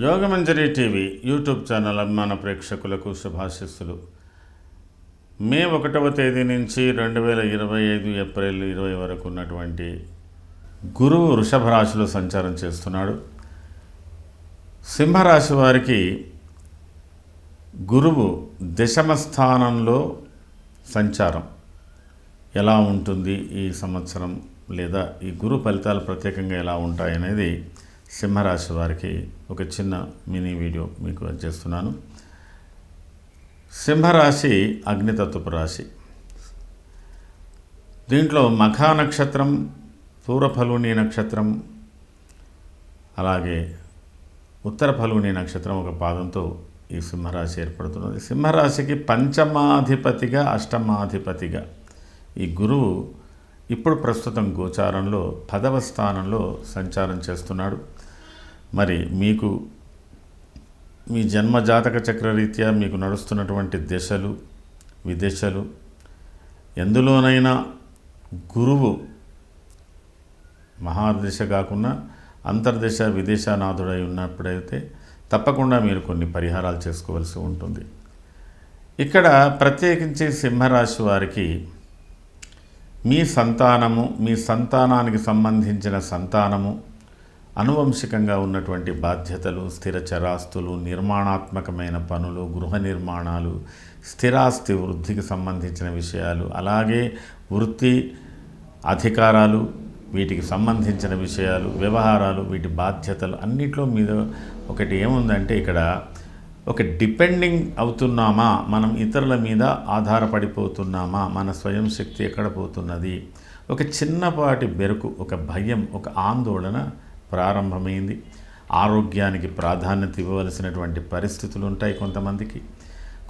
Yogamanjari TV YouTube channel అభిమాన ప్రేక్షకులకు శుభాశిస్సులు. మే ఒకటవ తేదీ నుంచి రెండు వేల ఇరవై ఐదు ఏప్రిల్ ఇరవై వరకు ఉన్నటువంటి గురువు వృషభ రాశిలో సంచారం చేస్తున్నాడు. సింహరాశి వారికి గురువు దశమ స్థానంలో సంచారం. ఎలా ఉంటుంది ఈ సంవత్సరం లేదా ఈ గురు ఫలితాలు ప్రత్యేకంగా ఎలా ఉంటాయి అనేది సింహరాశి వారికి ఒక చిన్న మినీ వీడియో మీకు చేస్తున్నాను. సింహరాశి అగ్నితత్వపు రాశి. దీంట్లో మఖా నక్షత్రం పూర్వ ఫల్గుని నక్షత్రం అలాగే ఉత్తర ఫలుని నక్షత్రం ఒక పాదంతో ఈ సింహరాశి ఏర్పడుతున్నది. సింహరాశికి పంచమాధిపతిగా అష్టమాధిపతిగా ఈ గురువు ఇప్పుడు ప్రస్తుతం గోచారంలో పదవ స్థానంలో సంచారం చేస్తున్నాడు. మరి మీకు మీ జన్మ జాతక చక్రరీత్యా మీకు నడుస్తున్నటువంటి దశలు విదశలు ఎందులోనైనా గురువు మహాదశ కాకుండా అంతర్దశ విదేశానాథుడై ఉన్నప్పుడైతే తప్పకుండా మీరు కొన్ని పరిహారాలు చేసుకోవాల్సి ఉంటుంది. ఇక్కడ ప్రత్యేకించి సింహరాశి వారికి మీ సంతానము మీ సంతానానికి సంబంధించిన సంతానము అనువంశికంగా ఉన్నటువంటి బాధ్యతలు స్థిర చరాస్తులు నిర్మాణాత్మకమైన పనులు గృహ నిర్మాణాలు స్థిరాస్తి వృద్ధికి సంబంధించిన విషయాలు అలాగే వృత్తి అధికారాలు వీటికి సంబంధించిన విషయాలు వ్యవహారాలు వీటి బాధ్యతలు అన్నిట్లో మీద ఒకటి ఏముందంటే ఇక్కడ ఒక డిపెండింగ్ అవుతున్నామా? మనం ఇతరుల మీద ఆధారపడిపోతున్నామా? మన స్వయం శక్తి ఎక్కడ పోతున్నది? ఒక చిన్నపాటి బెరుకు ఒక భయం ఒక ఆందోళన ప్రారంభమైంది. ఆరోగ్యానికి ప్రాధాన్యత ఇవ్వవలసినటువంటి పరిస్థితులు ఉంటాయి కొంతమందికి.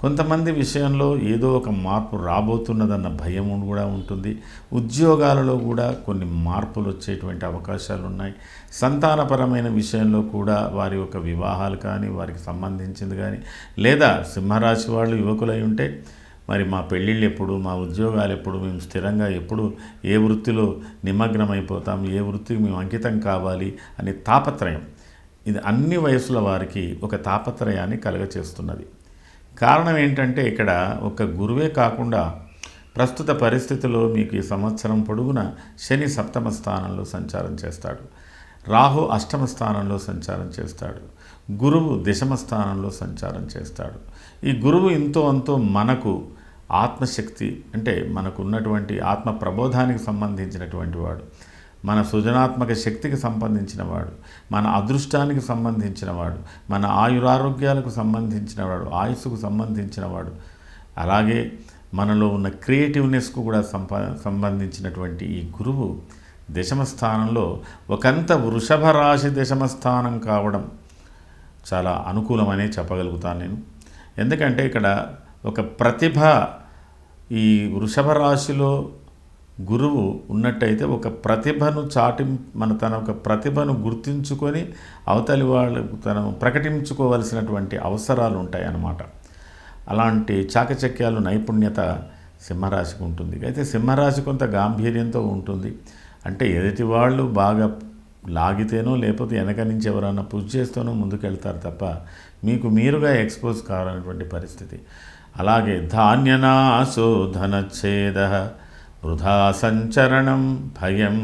కొంతమంది విషయంలో ఏదో ఒక మార్పు రాబోతున్నదన్న భయం కూడా ఉంటుంది. ఉద్యోగాలలో కూడా కొన్ని మార్పులు వచ్చేటువంటి అవకాశాలు ఉన్నాయి సంతానపరమైన విషయంలో కూడా వారి యొక్క వివాహాలు కానీ వారికి సంబంధించింది కానీ లేదా సింహరాశి వాళ్ళు యువకులై ఉంటే మరి మా పెళ్ళిళ్ళు ఎప్పుడు మా ఉద్యోగాలు ఎప్పుడు మేము స్థిరంగా ఎప్పుడు ఏ వృత్తిలో నిమగ్నమైపోతాం ఏ వృత్తికి మేము అంకితం కావాలి అనే తాపత్రయం. ఇది అన్ని వయసుల వారికి ఒక తాపత్రయాన్ని కలగచేస్తున్నది. కారణం ఏంటంటే ఇక్కడ ఒక గురువే కాకుండా ప్రస్తుత పరిస్థితిలో మీకు ఈ సంవత్సరం పొడుగున శని సప్తమ స్థానంలో సంచారం చేస్తాడు. రాహు అష్టమ స్థానంలో సంచారం చేస్తాడు. గురువు దశమ స్థానంలో సంచారం చేస్తాడు. ఈ గురువు ఇంతో అంతో మనకు ఆత్మశక్తి అంటే మనకు ఉన్నటువంటి ఆత్మ ప్రబోధానికి సంబంధించినటువంటి వాడు. మన సృజనాత్మక శక్తికి సంబంధించిన వాడు. మన అదృష్టానికి సంబంధించిన వాడు. మన ఆయురారోగ్యాలకు సంబంధించిన వాడు. ఆయుస్సుకు సంబంధించిన వాడు. అలాగే మనలో ఉన్న క్రియేటివ్నెస్కు కూడా సంపా సంబంధించినటువంటి ఈ గురువు దశమ స్థానంలో ఒకంత వృషభ రాశి దశమ స్థానం కావడం చాలా అనుకూలమనే చెప్పగలుగుతాను నేను. ఎందుకంటే ఇక్కడ ఒక ప్రతిభ ఈ వృషభ రాశిలో గురువు ఉన్నట్టయితే ఒక ప్రతిభను చాటి మన తన ఒక ప్రతిభను గుర్తించుకొని అవతలి వాళ్ళకు తను ప్రకటించుకోవలసినటువంటి అవసరాలు ఉంటాయి అన్నమాట అలాంటి చాకచక్యాలు నైపుణ్యత సింహరాశికి ఉంటుంది. అయితే సింహరాశి కొంత గాంభీర్యంతో ఉంటుంది. అంటే ఎదుటి వాళ్ళు బాగా లాగితేనో లేకపోతే వెనక నుంచి ఎవరైనా పుష్ చేస్తేనో ముందుకెళ్తారు తప్ప మీకు మీరుగా ఎక్స్పోజ్ కావాలన్నటువంటి పరిస్థితి. అలాగే ధాన్యనాశో ధనచ్ఛేద వృధా సంచరణం భయం.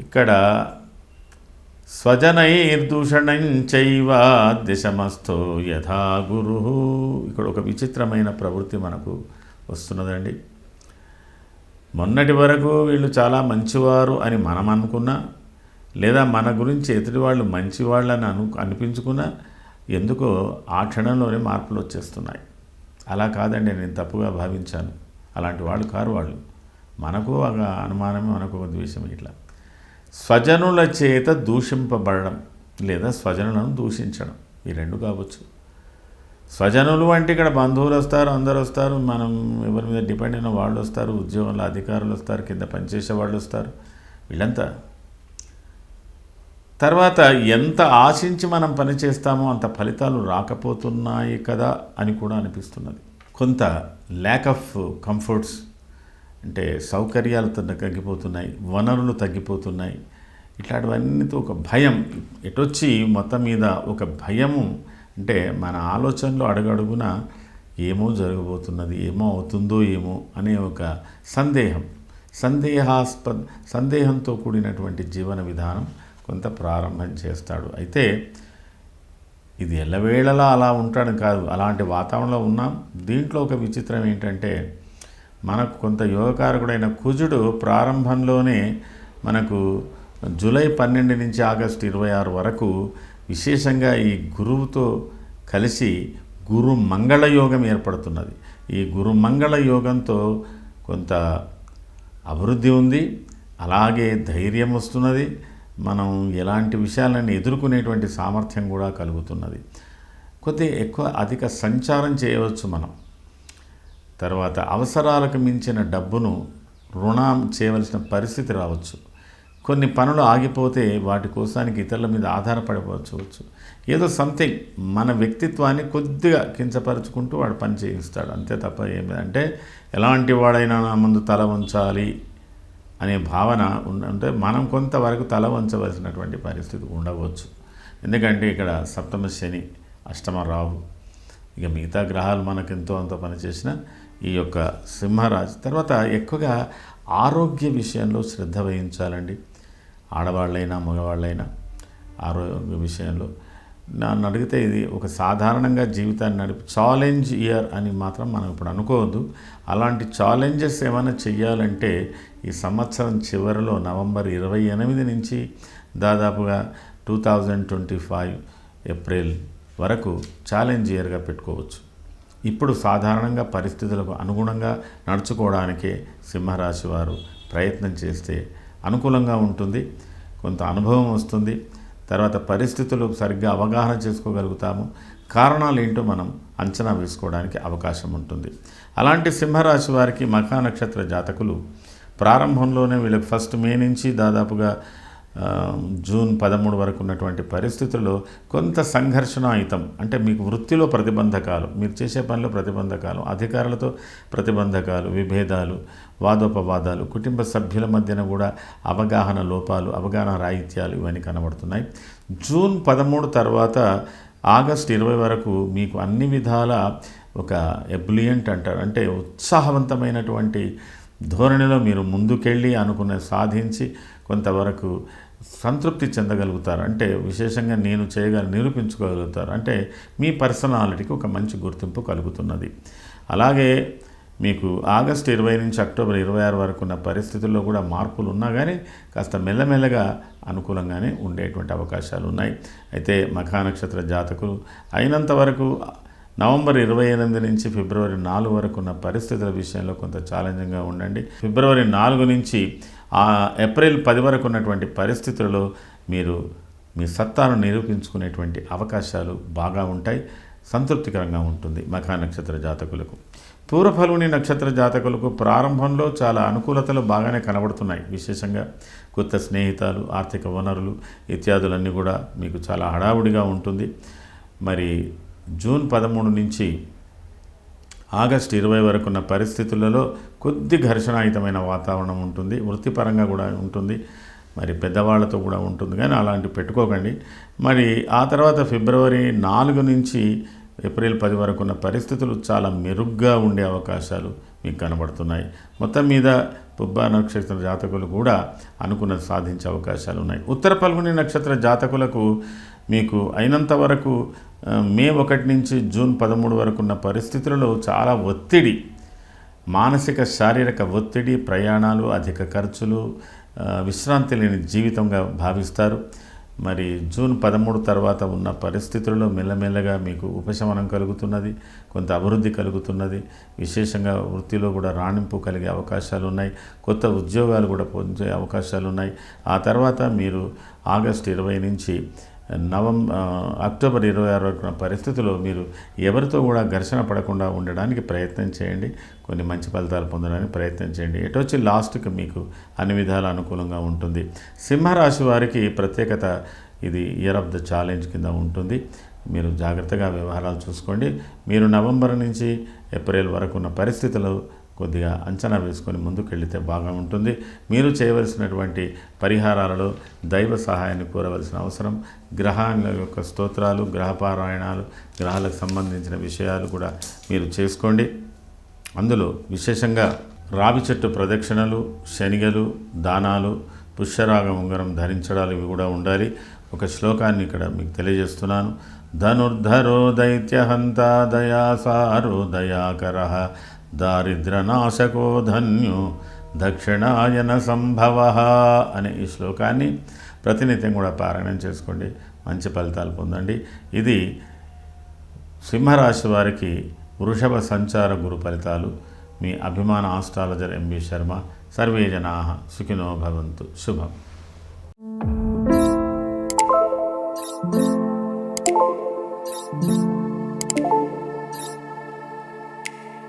ఇక్కడ స్వజనైర్దూషణం చైవ దిశమస్థో యథా గురు. ఇక్కడ ఒక విచిత్రమైన ప్రవృత్తి మనకు వస్తున్నదండి. మొన్నటి వరకు వీళ్ళు చాలా మంచివారు అని మనం అనుకున్నా లేదా మన గురించి ఎదుటి వాళ్ళు మంచివాళ్ళని అను అనిపించుకున్నా ఎందుకో ఆ క్షణంలోనే మార్పులు వచ్చేస్తున్నాయి. అలా కాదండి నేను తప్పుగా భావించాను. అలాంటి వాళ్ళు కారు వాళ్ళు. మనకు ఒక అనుమానమే మనకు ఒక ద్వేషం ఇట్లా. స్వజనుల చేత దూషింపబడడం లేదా స్వజనులను దూషించడం ఈ రెండు కావచ్చు. స్వజనులు అంటే ఇక్కడ బంధువులు వస్తారు అందరు వస్తారు. మనం ఎవరి మీద డిపెండ్ అయిన వాళ్ళు వస్తారు ఉద్యోగంలో అధికారులు వస్తారు కింద పనిచేసే వాళ్ళు వస్తారు. వీళ్ళంతా. తర్వాత ఎంత ఆశించి మనం పని చేస్తామో అంత ఫలితాలు రాకపోతున్నాయి కదా అని కూడా అనిపిస్తున్నది. కొంత ల్యాక్ ఆఫ్ కంఫర్ట్స్ అంటే సౌకర్యాలు తగ్గిపోతున్నాయి వనరులు తగ్గిపోతున్నాయి. ఇట్లాంటివన్నీతో ఒక భయం ఎటొచ్చి మొత్తం మీద ఒక భయము అంటే మన ఆలోచనలో అడుగడుగున ఏమో జరగబోతున్నది ఏమో అవుతుందో ఏమో అనే ఒక సందేహం. సందేహాస్పద సందేహంతో కూడినటువంటి జీవన విధానం కొంత ప్రారంభం చేస్తాడు. అయితే ఇది ఎల్లవేళలా అలా ఉంటాడు కాదు. అలాంటి వాతావరణంలో ఉన్నాం. దీంట్లో ఒక విచిత్రం ఏంటంటే మనకు కొంత యోగకారకుడైన కుజుడు ప్రారంభంలోనే మనకు జూలై పన్నెండు నుంచి ఆగస్టు ఇరవై ఆరు వరకు విశేషంగా ఈ గురువుతో కలిసి గురు మంగళ యోగం ఏర్పడుతున్నది. ఈ గురు మంగళ యోగంతో కొంత అభివృద్ధి ఉంది. అలాగే ధైర్యం వస్తున్నది. మనం ఎలాంటి విషయాలను ఎదుర్కొనేటువంటి సామర్థ్యం కూడా కలుగుతున్నది. కొద్దిగా ఎక్కువ అధిక సంచారం చేయవచ్చు మనం. తర్వాత అవసరాలకు మించిన డబ్బును రుణం చేయవలసిన పరిస్థితి రావచ్చు. కొన్ని పనులు ఆగిపోతే వాటి కోసానికి ఇతరుల మీద ఆధారపడిపోవచ్చు ఏదో సంథింగ్ మన వ్యక్తిత్వాన్ని కొద్దిగా కించపరుచుకుంటూ వాడు పని చేయిస్తాడు. అంతే తప్ప ఏమి అంటే ఎలాంటి వాడైనా నా ముందు తల ఉంచాలి అనే భావన ఉంటే మనం కొంతవరకు తల వంచవలసినటువంటి పరిస్థితి ఉండవచ్చు. ఎందుకంటే ఇక్కడ సప్తమ శని అష్టమ రాహు ఇక మిగతా గ్రహాలు మనకు ఎంతో అంత పనిచేసిన ఈ యొక్క సింహరాజు తర్వాత ఎక్కువగా ఆరోగ్య విషయంలో శ్రద్ధ వహించాలండి. ఆడవాళ్ళైనా మగవాళ్ళైనా ఆరోగ్య విషయంలో. నన్ను అడిగితే ఇది ఒక సాధారణంగా జీవితాన్ని నడిపి ఛాలెంజ్ ఇయర్ అని మాత్రం మనం ఇప్పుడు అనుకోవద్దు. అలాంటి ఛాలెంజెస్ ఏమైనా చెయ్యాలంటే ఈ సంవత్సరం చివరిలో నవంబర్ ఇరవై ఎనిమిది నుంచి దాదాపుగా two thousand twenty five April వరకు ఛాలెంజ్ ఇయర్గా పెట్టుకోవచ్చు. ఇప్పుడు సాధారణంగా పరిస్థితులకు అనుగుణంగా నడుచుకోవడానికే సింహరాశి వారు ప్రయత్నం చేస్తే అనుకూలంగా ఉంటుంది కొంత అనుభవం వస్తుంది తర్వాత పరిస్థితులు సరిగ్గా అవగాహన చేసుకోగలుగుతాము. కారణాలు ఏంటో మనం అంచనా వేసుకోవడానికి అవకాశం ఉంటుంది. అలాంటి సింహరాశి వారికి మఖా నక్షత్ర జాతకులు ప్రారంభంలోనే వీళ్ళకి ఫస్ట్ మే నుంచి దాదాపుగా జూన్ పదమూడు వరకు ఉన్నటువంటి పరిస్థితుల్లో కొంత సంఘర్షణాయుతం అంటే మీకు వృత్తిలో ప్రతిబంధకాలు మీరు చేసే పనిలో ప్రతిబంధకాలు అధికారులతో ప్రతిబంధకాలు విభేదాలు వాదోపవాదాలు కుటుంబ సభ్యుల మధ్యన కూడా అవగాహన లోపాలు అవగాహన రాహిత్యాలు ఇవన్నీ కనబడుతున్నాయి. జూన్ పదమూడు తర్వాత ఆగస్ట్ ఇరవై వరకు మీకు అన్ని విధాల ఒక ఎబ్లియంట్ అంటారు. అంటే ఉత్సాహవంతమైనటువంటి ధోరణిలో మీరు ముందుకెళ్ళి అనుకున్న సాధించి కొంతవరకు సంతృప్తి చెందగలుగుతారు. అంటే విశేషంగా నేను చేయగల నిరూపించుకోగలుగుతారు. అంటే మీ పర్సనాలిటీకి ఒక మంచి గుర్తింపు కలుగుతున్నది. అలాగే మీకు ఆగస్టు ఇరవై నుంచి అక్టోబర్ ఇరవై ఆరు వరకు ఉన్న పరిస్థితుల్లో కూడా మార్పులు ఉన్నా కానీ కాస్త మెల్లమెల్లగా అనుకూలంగానే ఉండేటువంటి అవకాశాలు ఉన్నాయి. అయితే మఖా నక్షత్ర జాతకులు అయినంత వరకు నవంబర్ ఇరవై ఎనిమిది నుంచి ఫిబ్రవరి నాలుగు వరకు ఉన్న పరిస్థితుల విషయంలో కొంత ఛాలెంజింగ్గా ఉండండి. ఫిబ్రవరి నాలుగు నుంచి ఆ ఏప్రిల్ పది వరకు ఉన్నటువంటి పరిస్థితులలో మీరు మీ సత్తాను నిరూపించుకునేటువంటి అవకాశాలు బాగా ఉంటాయి. సంతృప్తికరంగా ఉంటుంది మఖా నక్షత్ర జాతకులకు. పూర్వఫలుని నక్షత్ర జాతకులకు ప్రారంభంలో చాలా అనుకూలతలు బాగానే కనబడుతున్నాయి. విశేషంగా కొత్త స్నేహితాలు ఆర్థిక వనరులు ఇత్యాదులన్నీ కూడా మీకు చాలా హడావుడిగా ఉంటుంది. మరి జూన్ పదమూడు నుంచి ఆగస్టు ఇరవై వరకు ఉన్న పరిస్థితులలో కొద్ది ఘర్షణాయుతమైన వాతావరణం ఉంటుంది. వృత్తిపరంగా కూడా ఉంటుంది. మరి పెద్దవాళ్ళతో కూడా ఉంటుంది. కానీ అలాంటివి పెట్టుకోకండి. మరి ఆ తర్వాత ఫిబ్రవరి నాలుగు నుంచి ఏప్రిల్ పది వరకు ఉన్న పరిస్థితులు చాలా మెరుగ్గా ఉండే అవకాశాలు మీకు కనబడుతున్నాయి. మొత్తం మీద పుబ్బా నక్షత్ర జాతకులు కూడా అనుకున్నది సాధించే అవకాశాలు ఉన్నాయి. ఉత్తర పల్గొని నక్షత్ర జాతకులకు మీకు అయినంత వరకు మే ఒకటి నుంచి జూన్ పదమూడు వరకు ఉన్న పరిస్థితులలో చాలా ఒత్తిడి. మానసిక శారీరక ఒత్తిడి ప్రయాణాలు అధిక ఖర్చులు విశ్రాంతి లేని జీవితంగా భావిస్తారు. మరి జూన్ పదమూడు తర్వాత ఉన్న పరిస్థితులలో మెల్లమెల్లగా మీకు ఉపశమనం కలుగుతున్నది కొంత అభివృద్ధి కలుగుతున్నది. విశేషంగా వృత్తిలో కూడా రాణింపు కలిగే అవకాశాలు ఉన్నాయి. కొత్త ఉద్యోగాలు కూడా పొందే అవకాశాలు ఉన్నాయి. ఆ తర్వాత మీరు ఆగస్టు ఇరవై నుంచి నవం అక్టోబర్ ఇరవై ఆరు వరకు పరిస్థితుల్లో మీరు ఎవరితో కూడా ఘర్షణ పడకుండా ఉండడానికి ప్రయత్నం చేయండి. కొన్ని మంచి ఫలితాలు పొందడానికి ప్రయత్నం చేయండి. ఎటొచ్చి లాస్ట్కి మీకు అన్ని విధాలు అనుకూలంగా ఉంటుంది. సింహరాశి వారికి ప్రత్యేకత ఇది ఇయర్ ఆఫ్ ద ఛాలెంజ్ కింద ఉంటుంది. మీరు జాగ్రత్తగా వ్యవహారాలు చూసుకోండి. మీరు నవంబర్ నుంచి ఏప్రిల్ వరకు ఉన్న పరిస్థితులు కొద్దిగా అంచనా వేసుకొని ముందుకెళ్తే బాగా ఉంటుంది. మీరు చేయవలసినటువంటి పరిహారాలలో దైవ సహాయాన్ని కోరవలసిన అవసరం. గ్రహాల యొక్క స్తోత్రాలు గ్రహపారాయణాలు గ్రహాలకు సంబంధించిన విషయాలు కూడా మీరు చేసుకోండి. అందులో విశేషంగా రావి చెట్టు ప్రదక్షిణలు శనిగలు దానాలు పుష్యరాగ ఉంగరం ధరించడాలు ఇవి కూడా ఉండాలి. ఒక శ్లోకాన్ని ఇక్కడ మీకు తెలియజేస్తున్నాను. ధనుర్ధరో దైత్యహంత దయాసారో దయాకర దారిద్రనాశకో ధన్యు దక్షిణాయన సంభవ అనే ఈ శ్లోకాన్ని ప్రతినిత్యం కూడా పారాయణం చేసుకోండి. మంచి ఫలితాలు పొందండి. ఇది సింహరాశి వారికి వృషభ సంచార గురు ఫలితాలు. మీ అభిమాన ఆస్ట్రాలజర్ ఎంబి శర్మ. సర్వే జనా సుఖినో భవంతు. శుభం.